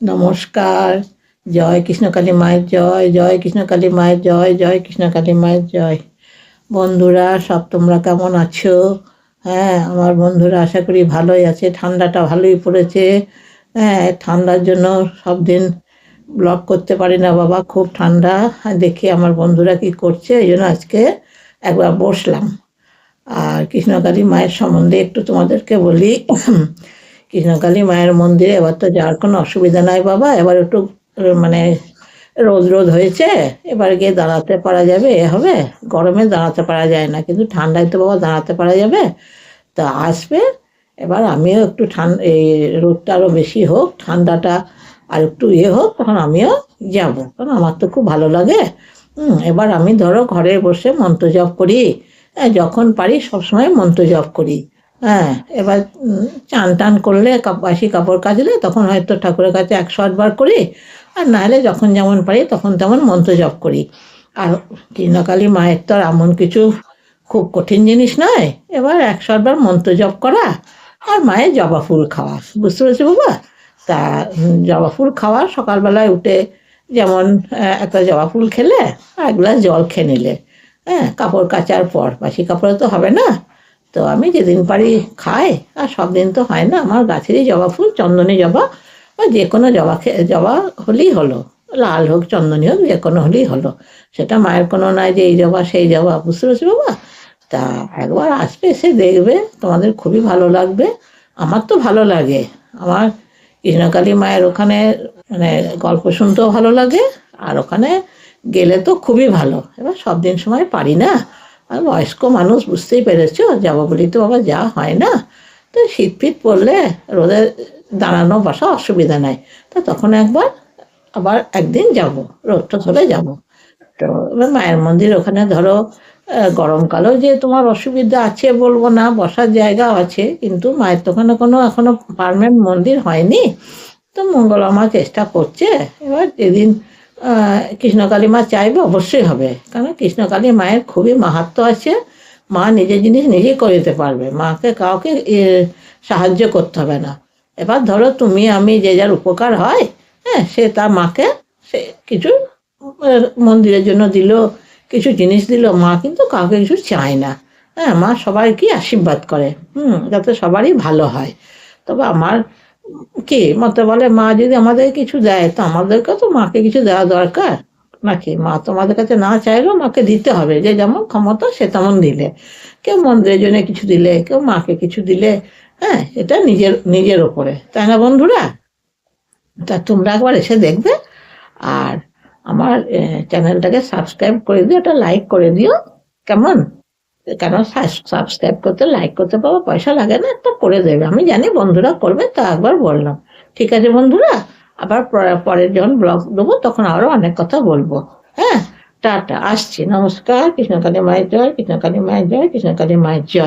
নমস্কার। জয় কৃষ্ণকালী মায়ের জয় জয় কৃষ্ণকালী মায়ের জয় জয় কৃষ্ণকালী মায়ের জয়। বন্ধুরা, সব তোমরা কেমন আছো? হ্যাঁ আমার বন্ধুরা, আশা করি ভালোই আছে। ঠান্ডাটা ভালোই পড়েছে। হ্যাঁ ঠান্ডার জন্য সব দিন ব্লগ করতে পারি না বাবা, খুব ঠান্ডা। দেখি আমার বন্ধুরা কি করছে, এই জন্য আজকে একবার বসলাম। আর কৃষ্ণকালী মায়ের সম্বন্ধে একটু তোমাদেরকে বলি। কৃষ্ণকালী মায়ের মন্দিরে এবার তো যাওয়ার কোনো অসুবিধা নাই বাবা এবার একটু মানে রোদ রোদ হয়েছে এবার গিয়ে দাঁড়াতে পারা যাবে এ হবে গরমে দাঁড়াতে পারা যায় না কিন্তু ঠান্ডায় তো বাবা দাঁড়াতে পারা যাবে তা আসবে এবার আমিও একটু ঠান্ডা এই রোদটা আরও বেশি হোক ঠান্ডাটা আর একটু ইয়ে হোক তখন আমিও যাব কারণ আমার তো খুব ভালো লাগে এবার আমি ধরো ঘরে বসে মন্ত্র জপ করি হ্যাঁ, যখন পারি সবসময় মন্ত্র জপ করি হ্যাঁ এবার চান টান করলে বাসি কাপড় কাচলে তখন হয়তো ঠাকুরের কাছে একশো আটবার করি। আর নাহলে যখন যেমন পারি তখন তেমন মন্ত্র জপ করি। আর কৃষ্ণকালী মায়ের তো এমন কিছু খুব কঠিন জিনিস নয়। এবার একশো আটবার মন্ত্র জপ করা আর মায়ের জবা ফুল খাওয়া। বুঝতে পেরেছি বাবা? তা জবা ফুল খাওয়া, সকালবেলায় উঠে যেমন একটা জবা ফুল খেলে, আর এক গ্লাস জল খেয়ে নিলে। হ্যাঁ কাপড় কাচার পর, বাসি কাপড়ে তো হবে না। তো আমি যেদিন পারি খাই, আর সব দিন তো হয় না। আমার গাছেরই জবা ফুল, চন্দনী জবা, বা যে কোনো জবা জবা হলেই হলো। লাল হোক চন্দনী হোক, যে কোনো হলেই হলো। সেটা মায়ের কোনো নয় যে এই জবা, সেই জবা, বুঝতে পারছি বাবা? তা একবার আসবে, এসে দেখবে, তোমাদের খুবই ভালো লাগবে। আমার তো ভালো লাগে। আমার কৃষ্ণকালী মায়ের ওখানে মানে গল্প শুনতেও ভালো লাগে, আর ওখানে গেলে তো খুবই ভালো। এবার সব দিন সময় পারি না। আর বয়স্ক মানুষ বুঝতেই পেরেছ, যাব বলি তো বাবা, যা হয় না। তো শীত ফিট পড়লে রোদে দাঁড়ানো বসা অসুবিধা নাই। তো তখন একবার, আবার একদিন যাব, রোদটা ধরে যাব। তো এবার মায়ের মন্দির ওখানে ধরো গরমকালেও যে তোমার অসুবিধা আছে বলব না, বসার জায়গা আছে, কিন্তু মায়ের তো ওখানে কোনো, এখনও পারমানেন্ট মন্দির হয়নি। তো মঙ্গলমা চেষ্টা করছে, এবার যেদিন কৃষ্ণকালী মা চাইবে অবশ্যই হবে। কারণ কৃষ্ণকালী মায়ের খুবই মাহাত্ম আছে। মা নিজের জিনিস নিজেই করে দিতে পারবে। মাকে, কাউকে সাহায্য করতে হবে না। এবার ধরো তুমি, আমি যে যার উপকার হয় হ্যাঁ সে তার মাকে সে কিছু মন্দিরের জন্য দিল, কিছু জিনিস দিল, মা কিন্তু কাউকে কিছু চায় না। হ্যাঁ মা সবাইকে আশীর্বাদ করে। হুম, যাতে সবারই ভালো হয়। তবে আমার কি, মতে বলে, মা যদি আমাদের কিছু দেয়, তো আমাদেরকে তো মাকে কিছু দেওয়া দরকার নাকি? মা তোমাদের কাছে না চাইলেও মাকে দিতে হবে। যে যেমন ক্ষমতা, সে তেমন দিলে। কেউ মন্দিরের জন্য কিছু দিলে, কেউ মাকে কিছু দিলে হ্যাঁ এটা নিজের নিজের ওপরে। তাই না বন্ধুরা? তা তোমরা একবার এসে দেখবে। আর আমার চ্যানেলটাকে সাবস্ক্রাইব করে দিও, একটা লাইক করে দিও। কেমন? কেন সাবস্ক্রাইব করতে লাইক করতে পাবো পয়সা লাগে না একটা করে দেবে। আমি জানি বন্ধুরা করবে, তা একবার বললাম। ঠিক আছে বন্ধুরা? আবার পরে- পরের যখন ব্লগ দেবো, তখন আরও অনেক কথা বলব। হ্যাঁ? টাটা, আসছি। নমস্কার। কৃষ্ণকালী মায়ের জয়, কৃষ্ণকালী মায়ের জয়, কৃষ্ণকালী মায়ের জয়।